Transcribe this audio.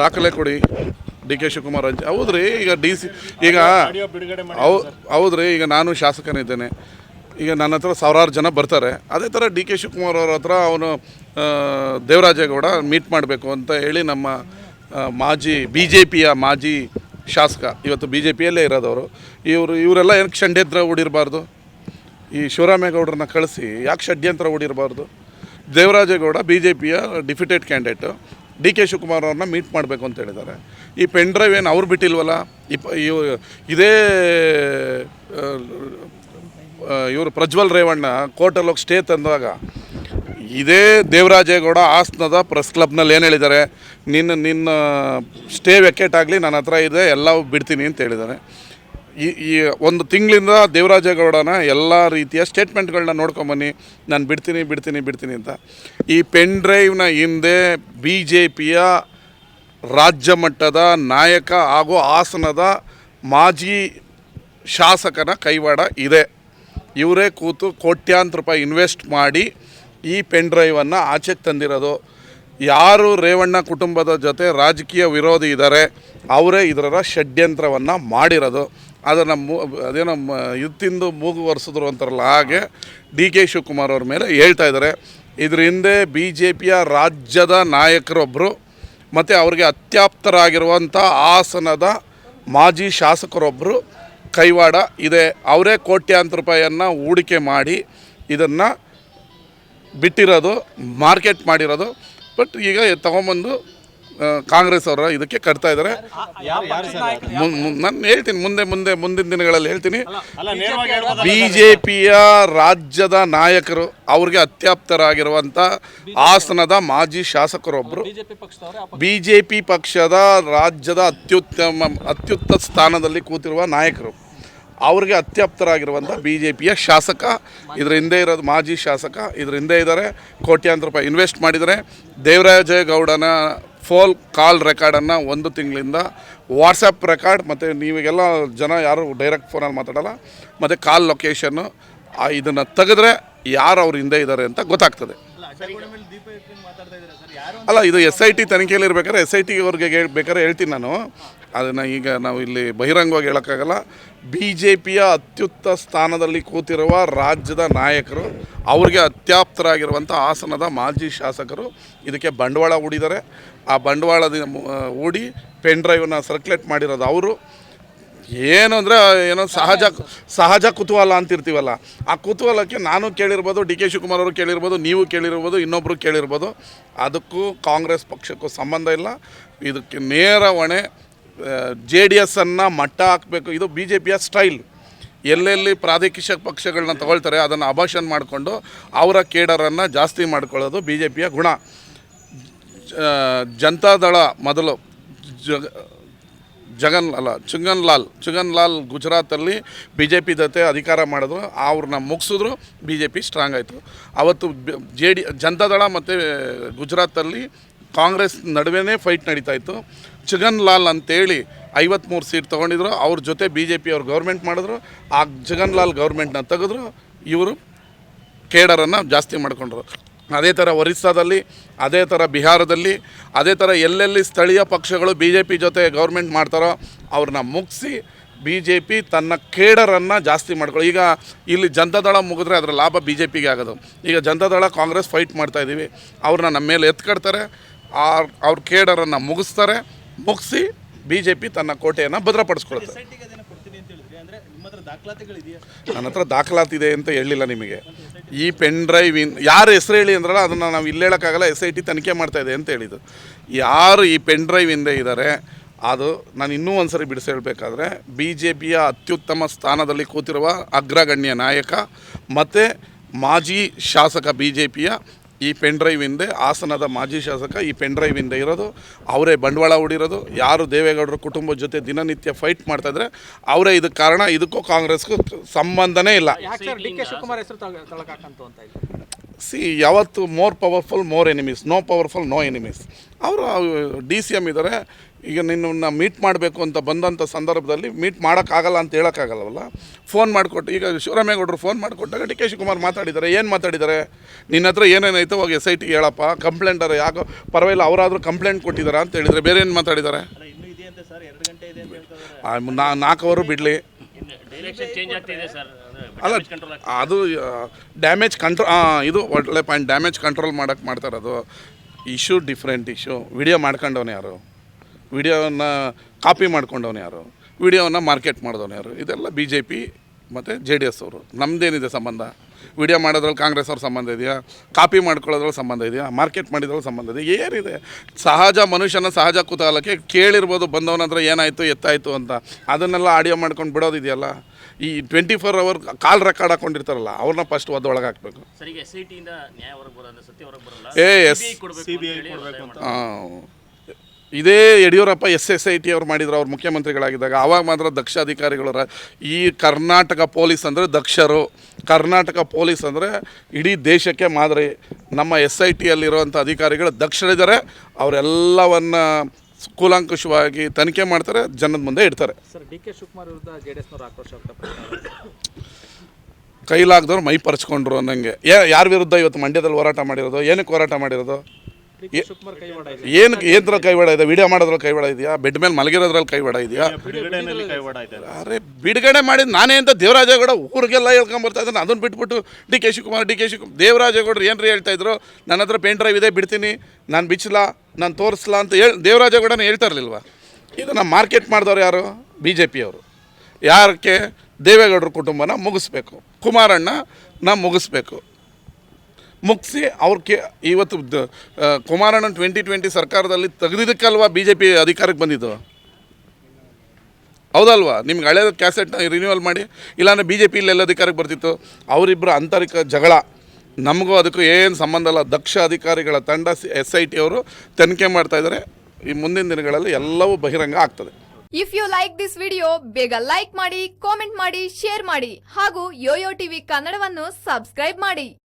ದಾಖಲೆ ಕೊಡಿ. D K Shivakumar ಹಂಚ ಹೌದ್ರಿ, ಈಗ ಡಿ ಸಿ, ಈಗ ಹೌ, ಹೌದ್ರಿ, ಈಗ ನಾನು ಶಾಸಕನಿದ್ದೇನೆ. ಈಗ ನನ್ನ ಹತ್ರ ಸಾವಿರಾರು ಜನ ಬರ್ತಾರೆ. ಅದೇ ಥರ ಡಿ ಕೆ ಶಿವಕುಮಾರ್ ಅವ್ರ ಹತ್ರ ಅವನು ದೇವರಾಜೇಗೌಡ ಮೀಟ್ ಮಾಡಬೇಕು ಅಂತ ಹೇಳಿ ನಮ್ಮ ಮಾಜಿ ಬಿ ಜೆ ಪಿಯ ಮಾಜಿ ಶಾಸಕ, ಇವತ್ತು ಬಿ ಜೆ ಪಿಯಲ್ಲೇ ಇರೋದವರು. ಇವರು, ಇವರೆಲ್ಲ ಏನು ಷಡ್ಯಂತ್ರ ಓಡಿರಬಾರ್ದು? ಈ ಶಿವರಾಮೇಗೌಡರನ್ನ ಕಳಿಸಿ, ಯಾಕೆ ಷಡ್ಯಂತ್ರ ಹೂಡಿರಬಾರ್ದು ದೇವರಾಜೇಗೌಡ ಬಿ ಜೆ ಪಿಯ defeated candidate. D K Shivakumar ಅವ್ರನ್ನ ಮೀಟ್ ಮಾಡಬೇಕು ಅಂತ ಹೇಳಿದ್ದಾರೆ. ಈ ಪೆನ್ ಡ್ರೈವ್ ಏನು ಅವ್ರು ಬಿಟ್ಟಿಲ್ವಲ್ಲ? ಇಪ್ಪ ಇದೇ ಇವರು ಪ್ರಜ್ವಲ್ ರೇವಣ್ಣ ಕೋರ್ಟಲ್ಲಿ ಹೋಗಿ ಸ್ಟೇ ತಂದಾಗ ಇದೇ ದೇವರಾಜೇಗೌಡ ಆಸ್ನದ ಪ್ರೆಸ್ ಕ್ಲಬ್ನಲ್ಲಿ ಏನು ಹೇಳಿದ್ದಾರೆ? ನಿನ್ನ ನಿನ್ನ ಸ್ಟೇ ವೆಕೇಟ್ ಆಗಲಿ, ನನ್ನ ಹತ್ರ ಇದೆ, ಎಲ್ಲವೂ ಬಿಡ್ತೀನಿ ಅಂತ ಹೇಳಿದ್ದಾರೆ. ಈ ಒಂದು ತಿಂಗಳಿಂದ ದೇವರಾಜೇಗೌಡನ ಎಲ್ಲ ರೀತಿಯ ಸ್ಟೇಟ್ಮೆಂಟ್ಗಳನ್ನ ನೋಡ್ಕೊಂಬನ್ನಿ ನಾನು ಬಿಡ್ತೀನಿ ಬಿಡ್ತೀನಿ ಬಿಡ್ತೀನಿ ಅಂತ. ಈ ಪೆನ್ ಡ್ರೈವ್ನ ಹಿಂದೆ ಬಿ ಜೆ ಪಿಯ ರಾಜ್ಯ ಮಟ್ಟದ ನಾಯಕ ಹಾಗೂ ಹಾಸನದ ಮಾಜಿ ಶಾಸಕನ ಕೈವಾಡ ಇದೆ. ಇವರೇ ಕೂತು ಕೋಟ್ಯಾಂತರ ರೂಪಾಯಿ ಇನ್ವೆಸ್ಟ್ ಮಾಡಿ ಈ ಪೆನ್ ಡ್ರೈವನ್ನು ಆಚೆಗೆ ತಂದಿರೋದು. ಯಾರು ರೇವಣ್ಣ ಕುಟುಂಬದ ಜೊತೆ ರಾಜಕೀಯ ವಿರೋಧಿ ಇದ್ದಾರೆ ಅವರೇ ಇದರ ಷಡ್ಯಂತ್ರವನ್ನು ಮಾಡಿರೋದು. ಅದನ್ನು ನಮ್ಮ ಅದೇನೋ ಮ ಇದು ತಿಂದು ಮೂಗು ಒರೆಸಿದ್ರು ಅಂತಾರಲ್ಲ, ಹಾಗೆ ಡಿ ಕೆ ಶಿವಕುಮಾರ್ ಅವ್ರ ಮೇಲೆ ಹೇಳ್ತಾ ಇದ್ದಾರೆ. ಇದ್ರ ಹಿಂದೆ ಬಿ ಜೆ ಪಿಯ ರಾಜ್ಯದ ನಾಯಕರೊಬ್ಬರು ಮತ್ತು ಅವ್ರಿಗೆ ಅತ್ಯಾಪ್ತರಾಗಿರುವಂಥ ಹಾಸನದ ಮಾಜಿ ಶಾಸಕರೊಬ್ಬರು ಕೈವಾಡ ಇದೆ. ಅವರೇ ಕೋಟ್ಯಾಂತರ ರೂಪಾಯಿಯನ್ನು ಹೂಡಿಕೆ ಮಾಡಿ ಇದನ್ನು ಬಿಟ್ಟಿರೋದು, ಮಾರ್ಕೆಟ್ ಮಾಡಿರೋದು. ಬಟ್ ಈಗ ತಗೊಂಬಂದು ಕಾಂಗ್ರೆಸ್ ಅವರ ಇದಕ್ಕೆ ಕಟ್ತಾ ಇದ್ದಾರೆ. ನಾನು ಹೇಳ್ತೀನಿ ಮುಂದೆ ಮುಂದೆ ಮುಂದಿನ ದಿನಗಳಲ್ಲಿ ಹೇಳ್ತೀನಿ. ಅಲ್ಲ ನೇರವಾಗಿ ಹೇಳ್ಬೋದು ಬಿ ಜೆ ಪಿಯ ರಾಜ್ಯದ ನಾಯಕರು ಅವ್ರಿಗೆ ಅತ್ಯಾಪ್ತರಾಗಿರುವಂಥ ಹಾಸನದ ಮಾಜಿ ಶಾಸಕರೊಬ್ಬರು ಬಿ ಜೆ ಪಿ ಪಕ್ಷದ ರಾಜ್ಯದ ಅತ್ಯುತ್ತಮ ಅತ್ಯುತ್ತ ಸ್ಥಾನದಲ್ಲಿ ಕೂತಿರುವ ನಾಯಕರು ಅವ್ರಿಗೆ ಅತ್ಯಾಪ್ತರಾಗಿರುವಂಥ ಬಿ ಜೆ ಪಿಯ ಶಾಸಕ ಇದ್ರ ಹಿಂದೆ ಇರೋದು ಮಾಜಿ ಶಾಸಕ ಇದ್ರ ಹಿಂದೆ ಇದ್ದಾರೆ ಕೋಟ್ಯಾಂತರ ರೂಪಾಯಿ ಇನ್ವೆಸ್ಟ್ ಮಾಡಿದ್ದಾರೆ. ದೇವರಾಜೇಗೌಡನ ಫೋಲ್ ಕಾಲ್ ರೆಕಾರ್ಡನ್ನು ಒಂದು ತಿಂಗಳಿಂದ ವಾಟ್ಸಪ್ ರೆಕಾರ್ಡ್ ಮತ್ತು ನೀವಿಗೆಲ್ಲ ಜನ ಯಾರು ಡೈರೆಕ್ಟ್ ಫೋನಲ್ಲಿ ಮಾತಾಡಲ್ಲ ಮತ್ತು ಕಾಲ್ ಲೊಕೇಶನ್ನು ಇದನ್ನು ತೆಗೆದ್ರೆ ಯಾರು ಅವ್ರ ಹಿಂದೆ ಇದ್ದಾರೆ ಅಂತ ಗೊತ್ತಾಗ್ತದೆ. ಅಲ್ಲ ಇದು ಎಸ್ ಐ ಟಿ ತನಿಖೆಯಲ್ಲಿ ಇರ್ಬೇಕಾದ್ರೆ ಎಸ್ ಐ ಟಿ ಅವ್ರಿಗೆ ಬೇಕಾದ್ರೆ ಹೇಳ್ತೀನಿ ನಾನು. ಅದನ್ನು ಈಗ ನಾವು ಇಲ್ಲಿ ಬಹಿರಂಗವಾಗಿ ಹೇಳೋಕ್ಕಾಗಲ್ಲ. ಬಿ ಜೆ ಪಿಯ ಅತ್ಯುತ್ತ ಸ್ಥಾನದಲ್ಲಿ ಕೂತಿರುವ ರಾಜ್ಯದ ನಾಯಕರು, ಅವ್ರಿಗೆ ಅತ್ಯಾಪ್ತರಾಗಿರುವಂಥ ಹಾಸನದ ಮಾಜಿ ಶಾಸಕರು ಇದಕ್ಕೆ ಬಂಡವಾಳ ಹೂಡಿದ್ದಾರೆ. ಆ ಬಂಡವಾಳದ ಹೂಡಿ ಪೆನ್ ಡ್ರೈವನ್ನ ಸರ್ಕ್ಯುಲೇಟ್ ಮಾಡಿರೋದು ಅವರು. ಏನು ಅಂದರೆ, ಏನೋ ಸಹಜ ಸಹಜ ಕುತೂಹಲ ಅಂತಿರ್ತೀವಲ್ಲ. ಆ ಕುತೂಹಲಕ್ಕೆ ನಾನು ಕೇಳಿರ್ಬೋದು, ಡಿ ಕೆ ಶಿವಕುಮಾರ್ ಅವರು ಕೇಳಿರ್ಬೋದು, ನೀವು ಕೇಳಿರ್ಬೋದು ಇನ್ನೊಬ್ಬರು ಕೇಳಿರ್ಬೋದು. ಅದಕ್ಕೂ ಕಾಂಗ್ರೆಸ್ ಪಕ್ಷಕ್ಕೂ ಸಂಬಂಧ ಇಲ್ಲ. ಇದಕ್ಕೆ ನೇರ ಹೊಣೆ ಜೆ ಡಿ ಎಸ್ಸನ್ನು ಮಟ್ಟ ಹಾಕಬೇಕು. ಇದು ಬಿ ಜೆ ಪಿಯ ಸ್ಟೈಲ್. ಎಲ್ಲೆಲ್ಲಿ ಪ್ರಾದೇಶಿಕ ಪಕ್ಷಗಳನ್ನ ತಗೊಳ್ತಾರೆ, ಅದನ್ನು ಅಭಾಷಣ ಮಾಡಿಕೊಂಡು ಅವರ ಕೇಡರನ್ನು ಜಾಸ್ತಿ ಮಾಡ್ಕೊಳ್ಳೋದು ಬಿ ಜೆ ಪಿಯ ಗುಣ ಜನತಾದಳ ಮೊದಲು ಜಗ ಜಗನ್ ಅಲ್ಲ ಚುಂಗನ್ ಲಾಲ್ ಚುಗನ್ ಲಾಲ್ ಗುಜರಾತಲ್ಲಿ ಬಿ ಜೆ ಪಿ ಜೊತೆ ಅಧಿಕಾರ ಮಾಡಿದ್ರು, ಅವ್ರನ್ನ ಮುಗಿಸಿದ್ರು ಬಿ ಜೆ ಪಿ ಸ್ಟ್ರಾಂಗ್ ಆಯಿತು. ಅವತ್ತು ಜೆ ಡಿ ಜನತಾದಳ ಮತ್ತು ಗುಜರಾತಲ್ಲಿ ಕಾಂಗ್ರೆಸ್ ನಡುವೆನೇ ಫೈಟ್ ನಡೀತಾ ಇತ್ತು. ಚುಗನ್ ಲಾಲ್ ಅಂತೇಳಿ ಐವತ್ತ್ಮೂರು ಸೀಟ್ ತೊಗೊಂಡಿದ್ರು. ಅವ್ರ ಜೊತೆ ಬಿ ಜೆ ಪಿ ಅವ್ರು ಗೌರ್ಮೆಂಟ್ ಮಾಡಿದ್ರು. ಆ ಜಗನ್ ಲಾಲ್ ಗೌರ್ಮೆಂಟ್ನ ತೆಗೆದ್ರು. ಇವರು ಕೇಡರನ್ನು ಜಾಸ್ತಿ ಮಾಡಿಕೊಂಡ್ರು. ಅದೇ ಥರ ಒರಿಸ್ಸಾದಲ್ಲಿ, ಅದೇ ಥರ ಬಿಹಾರದಲ್ಲಿ, ಅದೇ ಥರ ಎಲ್ಲೆಲ್ಲಿ ಸ್ಥಳೀಯ ಪಕ್ಷಗಳು ಬಿ ಜೆ ಪಿ ಜೊತೆ ಗೌರ್ಮೆಂಟ್ ಮಾಡ್ತಾರೋ ಅವ್ರನ್ನ ಮುಗಿಸಿ ಬಿ ಜೆ ಪಿ ತನ್ನ ಕೇಡರನ್ನು ಜಾಸ್ತಿ ಮಾಡ್ಕೊಳ್ಳಿ ಈಗ ಇಲ್ಲಿ ಜನತಾದಳ ಮುಗಿದ್ರೆ ಅದರ ಲಾಭ ಬಿ ಜೆ ಪಿಗೆ ಆಗೋದು. ಈಗ ಜನತಾದಳ ಕಾಂಗ್ರೆಸ್ ಫೈಟ್ ಮಾಡ್ತಾ ಇದ್ದೀವಿ ಅವ್ರನ್ನ ನಮ್ಮ ಮೇಲೆ ಎತ್ಕಡ್ತಾರೆ ಅವ್ರ ಕೇಡರನ್ನು ಮುಗಿಸ್ತಾರೆ, ಮುಗಿಸಿ ಬಿ ಜೆ ಪಿ ತನ್ನ ಕೋಟೆಯನ್ನು ಭದ್ರಪಡಿಸ್ಕೊಳ್ತಾರೆ ನನ್ನ ಹತ್ರ ದಾಖಲಾತಿದೆ ಅಂತ ಹೇಳಿಲ್ಲ ನಿಮಗೆ. ಈ ಪೆನ್ ಡ್ರೈವ್ ಇನ್ ಯಾರು ಹೆಸರು ಹೇಳಿ ಅಂದ್ರಲ್ಲ, ಅದನ್ನು ನಾವು ಇಲ್ಲಿ ಹೇಳೋಕ್ಕಾಗಲ್ಲ ಎಸ್ ಐ ಟಿ ತನಿಖೆ ಮಾಡ್ತಾ ಇದೆ ಅಂತ ಹೇಳಿದ್ದು. ಯಾರು ಈ ಪೆನ್ ಡ್ರೈವ್ ಹಿಂದೆ ಇದ್ದಾರೆ ಅದು ನಾನು ಇನ್ನೂ ಒಂದು ಸರಿ ಬಿಡಿಸಿ ಹೇಳಬೇಕಾದ್ರೆ ಬಿ ಜೆ ಪಿಯ ಅತ್ಯುತ್ತಮ ಸ್ಥಾನದಲ್ಲಿ ಕೂತಿರುವ ಅಗ್ರಗಣ್ಯ ನಾಯಕ ಮತ್ತು ಮಾಜಿ ಶಾಸಕ ಬಿ ಜೆ ಪಿಯ ಈ ಪೆನ್ ಡ್ರೈವ್ ಹಿಂದೆ ಹಾಸನದ ಮಾಜಿ ಶಾಸಕ ಈ ಪೆನ್ ಡ್ರೈವ್ ಹಿಂದೆ ಇರೋದು. ಅವರೇ ಬಂಡವಾಳ ಹೂಡಿರೋದು. ಯಾರು ದೇವೇಗೌಡರ ಕುಟುಂಬದ ಜೊತೆ ದಿನನಿತ್ಯ ಫೈಟ್ ಮಾಡ್ತಾ ಇದ್ದಾರೆ ಅವರೇ ಇದಕ್ಕೆ ಕಾರಣ. ಇದಕ್ಕೂ ಕಾಂಗ್ರೆಸ್ಗೂ ಸಂಬಂಧನೇ ಇಲ್ಲ. ಸಿ ಯಾವತ್ತು more powerful more enemies no powerful no enemies. ಅವರು ಡಿ ಸಿ ಎಂ ಇದ್ದಾರೆ ಈಗ ನಿನ್ನನ್ನು ಮೀಟ್ ಮಾಡಬೇಕು ಅಂತ ಬಂದಂಥ ಸಂದರ್ಭದಲ್ಲಿ ಮೀಟ್ ಮಾಡೋಕ್ಕಾಗಲ್ಲ ಅಂತ ಹೇಳೋಕ್ಕಾಗಲ್ಲವಲ್ಲ? ಫೋನ್ ಮಾಡಿಕೊಟ್ಟು ಈಗ ಶಿವರಾಮೇಗೌಡರು ಫೋನ್ ಮಾಡಿಕೊಟ್ಟಾಗ ಡಿ ಕೆ ಶಿವಕುಮಾರ್ ಮಾತಾಡಿದ್ದಾರೆ ಏನು ಮಾತಾಡಿದ್ದಾರೆ ನಿನ್ನ ಹತ್ರ ಏನೇನಾಯಿತು ಹೋಗಿ ಎಸ್ ಐ ಟಿಗೆ ಹೇಳಪ್ಪ ಕಂಪ್ಲೇಂಟರ್ ಯಾಕೋ ಪರವಾಗಿಲ್ಲ ಅವರಾದರೂ ಕಂಪ್ಲೇಂಟ್ ಕೊಟ್ಟಿದ್ದಾರೆ ಅಂತ ಹೇಳಿದರೆ ಬೇರೆ ಏನು ಮಾತಾಡಿದ್ದಾರೆ ಅವರು ಬಿಡಲಿ. ಡೈರೆಕ್ಷನ್ ಚೇಂಜ್ ಆಗ್ತಿದೆ ಸರ್. ಅಲ್ಲ ಅದು ಡ್ಯಾಮೇಜ್ ಕಂಟ್ರೋ ಇದು ಒಳ್ಳೆ ಪಾಯಿಂಟ್ ಡ್ಯಾಮೇಜ್ ಕಂಟ್ರೋಲ್ ಮಾಡೋಕ್ಕೆ ಮಾಡ್ತಾ ಇರೋದು ಇಶ್ಯೂ ಡಿಫ್ರೆಂಟ್ ಇಶ್ಯೂ ವಿಡಿಯೋ ಮಾಡ್ಕೊಂಡವನು ಯಾರು? ವಿಡಿಯೋವನ್ನು ಕಾಪಿ ಮಾಡ್ಕೊಂಡವನು ಯಾರು? ವಿಡಿಯೋವನ್ನು ಮಾರ್ಕೆಟ್ ಮಾಡಿದವನು ಯಾರು? ಇದೆಲ್ಲ ಬಿ ಜೆ ಪಿ ಮತ್ತು ಜೆ ಡಿ ಎಸ್ ಅವರು. ನಮ್ಮದೇನಿದೆ ಸಂಬಂಧ? ವಿಡಿಯೋ ಮಾಡೋದ್ರಲ್ಲಿ ಕಾಂಗ್ರೆಸ್ ಅವ್ರ ಸಂಬಂಧ ಇದೆಯಾ? ಕಾಪಿ ಮಾಡ್ಕೊಳ್ಳೋದ್ರಲ್ಲಿ ಸಂಬಂಧ ಇದೆಯಾ? ಮಾರ್ಕೆಟ್ ಮಾಡಿದ್ರಲ್ಲಿ ಸಂಬಂಧ ಇದೆ ಏನಿದೆ ಸಹಜ ಮನುಷ್ಯನ ಸಹಜ ಕುತೂಹಲಕ್ಕೆ ಕೇಳಿರ್ಬೋದು ಬಂದವನ ಹತ್ರ ಏನಾಯಿತು ಎತ್ತಾಯಿತು ಅಂತ. ಅದನ್ನೆಲ್ಲ ಆಡಿಯೋ ಮಾಡ್ಕೊಂಡು ಬಿಡೋದಿದೆಯಲ್ಲ ಈ twenty four hour call record ಹಾಕೊಂಡಿರ್ತಾರಲ್ಲ ಅವ್ರನ್ನ ಫಸ್ಟ್ ಒದ್ದು ಒಳಗೆ ಹಾಕಬೇಕು ಎಸ್. ಐ ಇದೇ Yediyurappa S S I T ಅವ್ರು ಮಾಡಿದ್ರು ಅವ್ರು ಮುಖ್ಯಮಂತ್ರಿಗಳಾಗಿದ್ದಾಗ ಆವಾಗ ಮಾತ್ರ ದಕ್ಷ ಅಧಿಕಾರಿಗಳು ಈ ಕರ್ನಾಟಕ ಪೊಲೀಸ್ ಅಂದರೆ ದಕ್ಷರು. ಕರ್ನಾಟಕ ಪೊಲೀಸ್ ಅಂದರೆ ಇಡೀ ದೇಶಕ್ಕೆ ಮಾದರಿ. ನಮ್ಮ ಎಸ್ ಐ ಟಿಯಲ್ಲಿರುವಂಥ ಅಧಿಕಾರಿಗಳು ದಕ್ಷರಿದ್ದಾರೆ ಅವರೆಲ್ಲವನ್ನು ಕೂಲಂಕುಷವಾಗಿ ತನಿಖೆ ಮಾಡ್ತಾರೆ ಜನದ ಮುಂದೆ ಇಡ್ತಾರೆ. ಕೈಲಾಗ್ದವ್ರು ಮೈ ಪರ್ಚ್ಕೊಂಡ್ರು ಅನ್ನಂಗೆ. ಯಾರ ವಿರುದ್ಧ ಇವತ್ತು ಮಂಡ್ಯದಲ್ಲಿ ಹೋರಾಟ ಮಾಡಿರೋದು? ಏನಕ್ಕೆ ಹೋರಾಟ ಮಾಡಿರೋದು? ಡಿ ಏನ್ರ ಕೈವಾಡ ಇದೆ. ವಿಡಿಯೋ ಮಾಡೋದ್ರಲ್ಲಿ ಕೈವಾಡ ಇದೆಯಾ? ಬೆಡ್ ಮೇಲೆ ಮಲಗಿರೋದ್ರಲ್ಲಿ ಕೈವಾಡ ಇದೆಯಾ? ಅರೆ ಬಿಡುಗಡೆ ಮಾಡಿದ ನಾನೇ ಅಂತ ದೇವರಾಜೇಗೌಡ ಊರಿಗೆಲ್ಲ ಹೇಳ್ಕೊಂಬರ್ತಾ ಇದ್ದಾನೆ. ಅದನ್ನು ಬಿಟ್ಬಿಟ್ಟು D K Shivakumar D K Shivakumar ದೇವರಾಜೇಗೌಡರು ಏನ್ರಿ ಹೇಳ್ತಾ ಇದ್ರು? ನನ್ನ ಹತ್ರ ಪೇನ್ ಡ್ರೈವ್ ಇದೆ ಬಿಡ್ತೀನಿ. ನಾನು ಬಿಚ್ಚಲ ನಾನು ತೋರಿಸ್ಲಾ ಅಂತ ಹೇಳಿ ದೇವರಾಜೇಗೌಡನ ಹೇಳ್ತಾ ಇರಲಿಲ್ವ? ಇದನ್ನು ಮಾರ್ಕೆಟ್ ಮಾಡಿದವ್ರು ಯಾರು? ಬಿ ಜೆ ಪಿಯವರು ಯಾರಕ್ಕೆ ದೇವೇಗೌಡರ ಕುಟುಂಬನ ಮುಗಿಸ್ಬೇಕು. ಕುಮಾರಣ್ಣ ನಾ ಮುಗಿಸ್ಬೇಕು. ಮುಗಿಸಿ ಅವ್ರ ಕೆ ಇವತ್ತು ಕುಮಾರಣ್ಣ ಟ್ವೆಂಟಿ ಟ್ವೆಂಟಿ ಸರ್ಕಾರದಲ್ಲಿ ತೆಗೆದಿದ್ದಕ್ಕಲ್ವಾ ಬಿ ಜೆ ಪಿ ಅಧಿಕಾರಕ್ಕೆ ಬಂದಿದ್ದು? ಹೌದಲ್ವಾ? ನಿಮ್ಗೆ ಹಳೆಯ ಕ್ಯಾಸೆಟ್ನ ರಿನ್ಯೂವಲ್ ಮಾಡಿ, ಇಲ್ಲಾಂದರೆ ಬಿ ಜೆ ಪಿ ಇಲ್ಲೆಲ್ಲ ಅಧಿಕಾರಕ್ಕೆ ಬರ್ತಿತ್ತು. ಅವರಿಬ್ಬರು ಆಂತರಿಕ ಜಗಳ. ನಮಗೂ ಅದಕ್ಕೂ ಏನು ಸಂಬಂಧ ಇಲ್ಲ. ದಕ್ಷ ಅಧಿಕಾರಿಗಳ ತಂಡ ಎಸ್ ಐ ಟಿ ಅವರು ತನಿಖೆ ಮಾಡ್ತಾ ಇದ್ದಾರೆ ಈ ಮುಂದಿನ ದಿನಗಳಲ್ಲಿ ಎಲ್ಲವೂ ಬಹಿರಂಗ ಆಗ್ತದೆ. If you like this video ಬೇಗ ಲೈಕ್ ಮಾಡಿ ಕಾಮೆಂಟ್ ಮಾಡಿ ಶೇರ್ ಮಾಡಿ. ಹಾಗೂ ಯೋಯೋ ಟಿವಿ ಕನ್ನಡವನ್ನು ಸಬ್ಸ್ಕ್ರೈಬ್ ಮಾಡಿ.